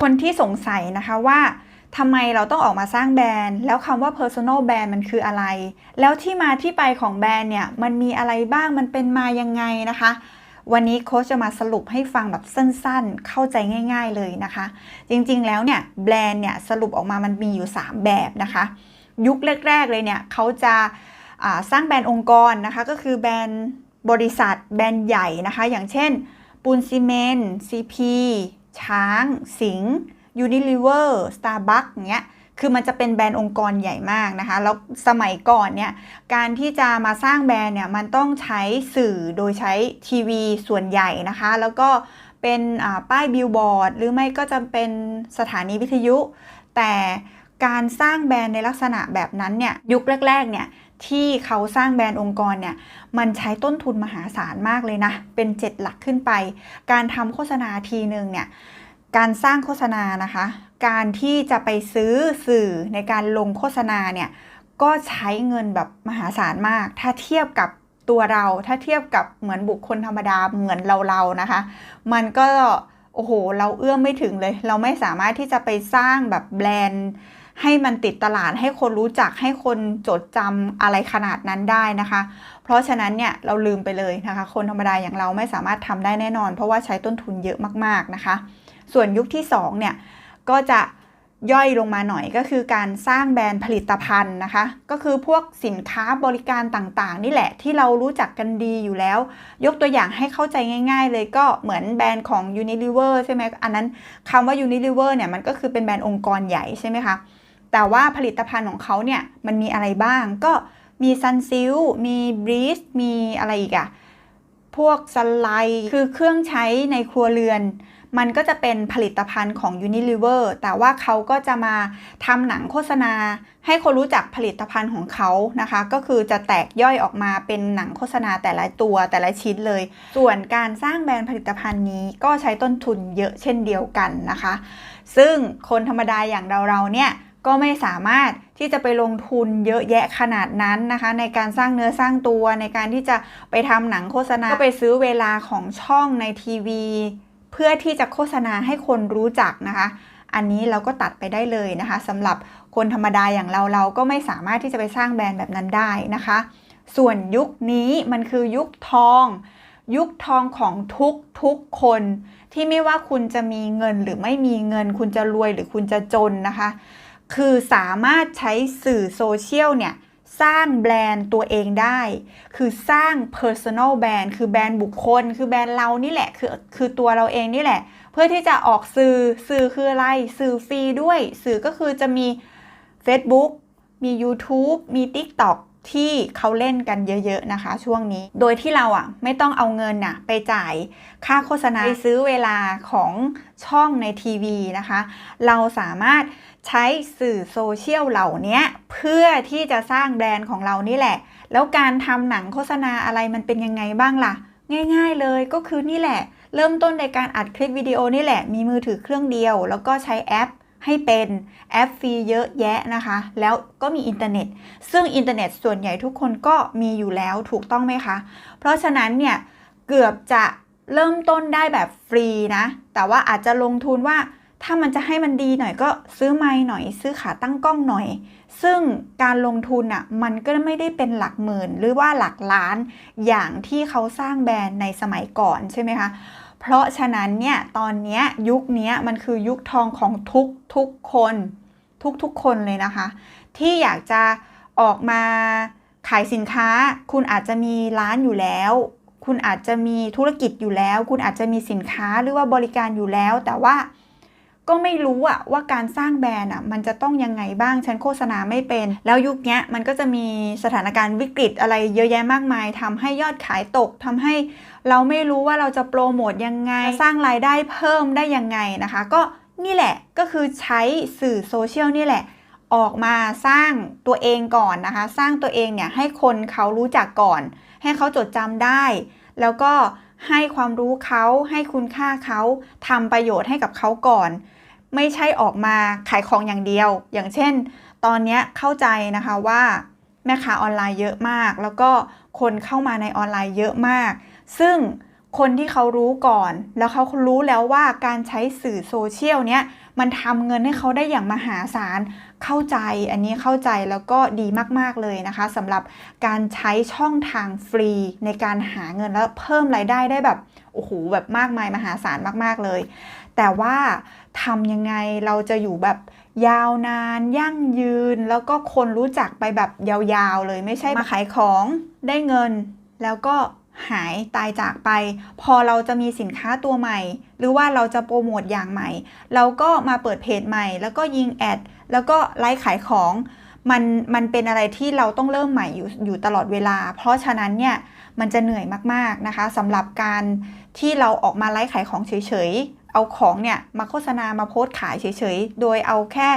คนที่สงสัยนะคะว่าทำไมเราต้องออกมาสร้างแบรนด์ แล้วคำว่า personal brand มันคืออะไร แล้วที่มาที่ไปของแบรนด์เนี่ย มันมีอะไรบ้าง มันเป็นมายังไงนะคะ วันนี้โค้ชจะมาสรุปให้ฟังแบบสั้นๆ เข้าใจง่าย ๆเลยนะคะ จริงๆ แล้วเนี่ยแบรนด์เนี่ยสรุปออกมามันมีอยู่ 3 แบบนะคะ ยุคแรกๆ เลยเนี่ยเขาจะาสร้างแบรนด์องค์กรนะคะ ก็คือแบรนด์บริษัท แบรนด์ใหญ่นะคะ อย่างเช่นปูนซีเมนต์ซีพี ช้าง สิงห์ Unilever Starbucks อย่างเงี้ยคือมันจะเป็นแบรนด์องค์กรใหญ่มากนะคะ แล้วสมัยก่อนเนี่ยการที่จะมาสร้างแบรนด์เนี่ยมันต้องใช้สื่อโดยใช้ทีวีส่วนใหญ่นะคะ แล้วก็เป็นป้ายบิลบอร์ดหรือไม่ก็จะเป็นสถานีวิทยุ แต่การสร้างแบรนด์ในลักษณะแบบนั้นเนี่ยยุคแรกๆเนี่ย ที่เขาสร้างแบรนด์องค์กรเนี่ยมันใช้ต้นทุนมหาศาลมากเลยนะ เป็น 7 หลักขึ้นไป การทำโฆษณาทีหนึ่งเนี่ยการสร้างโฆษณานะคะ การที่จะไปซื้อสื่อในการลงโฆษณาเนี่ยก็ใช้เงินแบบมหาศาลมาก ถ้าเทียบกับตัวเราถ้าเทียบกับเหมือนบุคคลธรรมดาเหมือนเราๆนะคะ มันก็ โอ้โห เราเอื้อมไม่ถึงเลย เราไม่สามารถที่จะไปสร้างแบบแบรนด์ ให้มันติดตลาดให้คนรู้จักให้คนจดจำอะไรขนาดนั้นได้นะคะ เพราะฉะนั้นเนี่ยเราลืมไปเลยนะคะ คนธรรมดาอย่างเราไม่สามารถทำได้แน่นอน เพราะว่าใช้ต้นทุนเยอะมากๆนะคะ ส่วนยุคที่2เนี่ยก็จะ ย่อยลงมาหน่อยก็คือการสร้างแบรนด์ผลิตภัณฑ์นะคะ ก็คือพวกสินค้าบริการต่างๆ นี่แหละที่เรารู้จักกันดีอยู่แล้ว ยกตัวอย่างให้เข้าใจง่าย ๆ เลยก็เหมือนแบรนด์ของ Unilever ใช่ไหมอันนั้นคำว่า Unilever เนี่ยมันก็คือเป็นแบรนด์องค์กรใหญ่ใช่ไหมคะแต่ว่าผลิตภัณฑ์ของเขาเนี่ยมันมีอะไรบ้างก็มีซันซิลมีบรีสมีอะไรอีกอะพวกสไลด์คือเครื่องใช้ในครัวเรือน มันก็จะเป็นผลิตภัณฑ์ของ Unilever แต่ว่าเขาก็จะมาทำหนังโฆษณา ให้คนรู้จักผลิตภัณฑ์ของเขานะคะ ก็คือจะแตกย่อยออกมาเป็นหนังโฆษณาแต่ละตัวแต่ละชิ้นเลย ส่วนการสร้างแบรนด์ผลิตภัณฑ์นี้ก็ใช้ต้นทุนเยอะเช่นเดียวกันนะคะ ซึ่งคนธรรมดาอย่างเราๆเนี่ยก็ไม่สามารถที่จะไปลงทุนเยอะแยะขนาดนั้นนะคะ ในการสร้างเนื้อสร้างตัวในการที่จะไปทำหนังโฆษณาก็ไปซื้อเวลาของช่องในทีวี เพื่อที่จะโฆษณาให้คนรู้จักนะคะ อันนี้เราก็ตัดไปได้เลยนะคะสำหรับคนธรรมดาอย่างเราเราก็ไม่สามารถที่จะไปสร้างแบรนด์แบบนั้นได้นะคะ ส่วนยุคนี้มันคือยุคทอง ยุคทองของทุกทุกคน ที่ไม่ว่าคุณจะมีเงินหรือไม่มีเงิน คุณจะรวยหรือคุณจะจนนะคะ คือสามารถใช้สื่อโซเชียลเนี่ย สร้างแบรนด์ตัวเองได้ คือสร้าง personal brand คือแบรนด์บุคคล คือแบรนด์เรานี่แหละ คือคือตัวเราเองนี่แหละ เพื่อที่จะออกสื่อ สื่อคืออะไร สื่อฟรีด้วย สื่อก็คือจะมี Facebook มี YouTube มี TikTok ที่เขาเล่นกันเยอะๆนะคะ ช่วงนี้ โดยที่เราอะไม่ต้องเอาเงินน่ะไปจ่ายค่าโฆษณาไปซื้อเวลาของช่องในทีวีนะคะ เราสามารถใช้สื่อโซเชียลเหล่านี้เพื่อที่จะสร้างแบรนด์ของเรานี่แหละ แล้วการทำหนังโฆษณาอะไรมันเป็นยังไงบ้างล่ะ ง่าย ๆเลยก็คือนี่แหละ เริ่มต้นในการอัดคลิปวิดีโอนี่แหละ มีมือถือเครื่องเดียว แล้วก็ใช้แอป ให้เป็นแอปฟรีเยอะแยะนะคะ แล้วก็มีอินเทอร์เน็ต ซึ่งอินเทอร์เน็ตส่วนใหญ่ทุกคนก็มีอยู่แล้วถูกต้องไหมคะ เพราะฉะนั้นเนี่ยเกือบจะเริ่มต้นได้แบบฟรีนะ แต่ว่าอาจจะลงทุนว่าถ้ามันจะให้มันดีหน่อยก็ซื้อไม้หน่อย ซื้อขาตั้งกล้องหน่อย ซึ่งการลงทุนอะ่ะมันก็ไม่ได้เป็นหลักหมื่น หรือว่าหลักล้านอย่างที่เขาสร้างแบรนด์ในสมัยก่อนใช่ไหมคะ เพราะฉะนั้นเนี่ยตอนนี้ยุคนี้มันคือยุคทองของทุกทุกคนทุกทุกคนเลยนะคะ ที่อยากจะออกมาขายสินค้า คุณอาจจะมีร้านอยู่แล้ว คุณอาจจะมีธุรกิจอยู่แล้ว คุณอาจจะมีสินค้าหรือว่าบริการอยู่แล้ว แต่ว่า ก็ไม่รู้อะว่าการสร้างแบรนด์อะมันจะต้องยังไงบ้าง ฉันโฆษณาไม่เป็น แล้วยุคนี้มันก็จะมีสถานการณ์วิกฤตอะไรเยอะแยะมากมายทำให้ยอดขายตกทำให้เราไม่รู้ว่าเราจะโปรโมทยังไง สร้างรายได้เพิ่มได้ยังไงนะคะ ก็นี่แหละก็คือใช้สื่อโซเชียลนี่แหละ ออกมาสร้างตัวเองก่อนนะคะ สร้างตัวเองเนี่ยให้คนเขารู้จักก่อน ให้เขาจดจำได้ แล้วก็ให้ความรู้เขาให้คุณค่าเขาทำประโยชน์ให้กับเขาก่อน ไม่ใช่ออกมาขายของอย่างเดียว อย่างเช่น ตอนนี้เข้าใจนะคะว่าแม่ค้าออนไลน์เยอะมาก แล้วก็คนเข้ามาในออนไลน์เยอะมาก ซึ่งคนที่เขารู้ก่อน แล้วเขารู้แล้วว่าการใช้สื่อโซเชียลเนี้ยมันทำเงินให้เขาได้อย่างมหาศาล เข้าใจอันนี้เข้าใจแล้วก็ดีมาก ๆ เลยนะคะสำหรับการใช้ช่องทางฟรี ในการหาเงินแล้วเพิ่มรายได้ได้แบบโอ้โหแบบมากมายมหาศาลมาก ๆ เลย แต่ว่าทำยังไงเราจะอยู่แบบยาวนานยั่งยืน แล้วก็คนรู้จักไปแบบยาวๆเลยไม่ใช่มาขายของได้เงิน แล้วก็หายตายจากไป พอเราจะมีสินค้าตัวใหม่ หรือว่าเราจะโปรโมทอย่างใหม่ เราก็มาเปิดเพจใหม่ แล้วก็ยิงแอด แล้วก็ไลฟ์ขายของมันมันเป็นอะไรที่เราต้องเริ่มใหม่อยู่อยู่ตลอดเวลา เพราะฉะนั้นเนี่ยมันจะเหนื่อยมากๆนะคะสำหรับการที่เราออกมาไลฟ์ขายของเฉยๆ เอาของเนี่ยมาโฆษณามาโพสต์ขายเฉยๆ โดยเอาแค่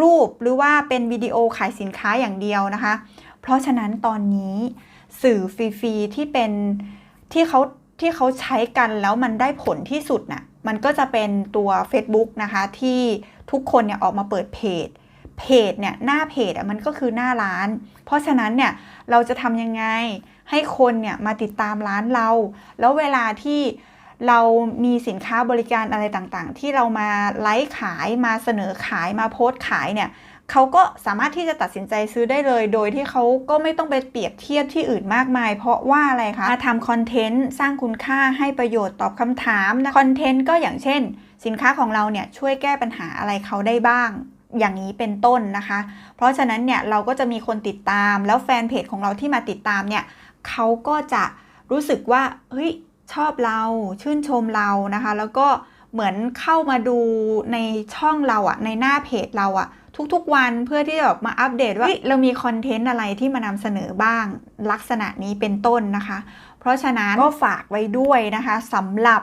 รูปหรือว่าเป็นวิดีโอขายสินค้าอย่างเดียวนะคะ เพราะฉะนั้นตอนนี้สื่อฟรีๆที่เป็นที่เขาที่เขาใช้กันแล้วมันได้ผลที่สุดน่ะมันก็จะเป็นตัว Facebook นะคะที่ ทุกคนเนี่ยออกมาเปิดเพจ เพจเนี่ยหน้าเพจอะมันก็คือหน้าร้าน เพราะฉะนั้นเนี่ยเราจะทำยังไงให้คนเนี่ยมาติดตามร้านเรา แล้วเวลาที่เรามีสินค้าบริการอะไรต่างๆ ที่เรามาไลฟ์ขายมาเสนอขายมาโพสต์ขายเนี่ยเขาก็สามารถที่จะตัดสินใจซื้อได้เลย โดยที่เขาก็ไม่ต้องไปเปรียบเทียบที่อื่นมากมาย เพราะว่าอะไรคะมาทำคอนเทนต์สร้างคุณค่าให้ประโยชน์ตอบคำถามนะคอนเทนต์ก็อย่างเช่น สินค้าของเราเนี่ยช่วยแก้ปัญหาอะไรเขาได้บ้างอย่างนี้เป็นต้นนะคะ เพราะฉะนั้นเนี่ยเราก็จะมีคนติดตามแล้วแฟนเพจของเราที่มาติดตามเนี่ยเขาก็จะรู้สึกว่าเฮ้ยชอบเราชื่นชมเรานะคะ แล้วก็เหมือนเข้ามาดูในช่องเราอะในหน้าเพจเราอะทุกๆวันเพื่อที่จะมาอัปเดตว่าเฮ้ยเรามีคอนเทนต์อะไรที่มานำเสนอบ้างลักษณะนี้เป็นต้นนะคะ เพราะฉะนั้นก็ฝากไว้ด้วยนะคะสำหรับ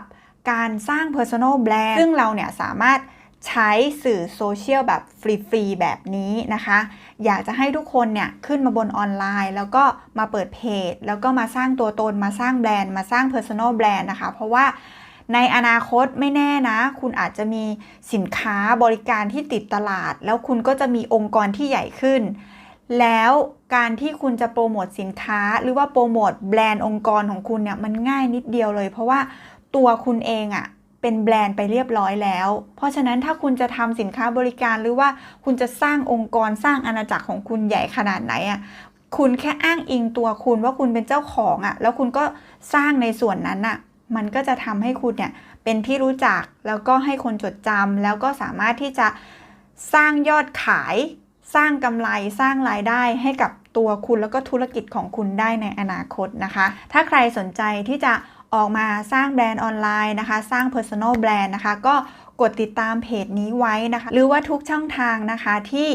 การสร้าง Personal Brand ซึ่งเราเนี่ยสามารถใช้สื่อโซเชียลแบบฟรีๆแบบนี้นะคะ อยากจะให้ทุกคนเนี่ยขึ้นมาบนออนไลน์ แล้วก็มาเปิดเพจ แล้วก็มาสร้างตัวตนมาสร้างแบรนด์มาสร้าง Personal Brand นะคะ เพราะว่าในอนาคตไม่แน่นะ คุณอาจจะมีสินค้าบริการที่ติดตลาด แล้วคุณก็จะมีองค์กรที่ใหญ่ขึ้น แล้วการที่คุณจะโปรโมทสินค้า หรือว่าโปรโมทแบรนด์องค์กรของคุณเนี่ยมันง่ายนิดเดียวเลย เพราะว่า ตัวคุณเองอะเป็นแบรนด์ไปเรียบร้อยแล้ว เพราะฉะนั้นถ้าคุณจะทำสินค้าบริการหรือว่าคุณจะสร้างองค์กรสร้างอาณาจักรของคุณใหญ่ขนาดไหนอะ่ะคุณแค่อ้างอิงตัวคุณว่าคุณเป็นเจ้าของอะ่ะ แล้วคุณก็สร้างในส่วนนั้นอะ่ะ มันก็จะทำให้คุณเนี่ยเป็นที่รู้จักแล้วก็ให้คนจดจำแล้วก็สามารถที่จะสร้างยอดขาย สร้างกำไรสร้างรายได้ให้กับตัวคุณแล้วก็ธุรกิจของคุณได้ในอนาคตนะคะ ถ้าใครสนใจที่จะ ออกมาสร้างแบรนด์ออนไลน์นะคะ สร้าง Personal Brand นะคะ ก็กดติดตามเพจนี้ไว้นะคะ หรือว่าทุกช่องทางนะคะที่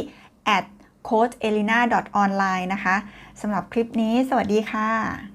at coachelina online นะคะสำหรับคลิปนี้ สวัสดีค่ะ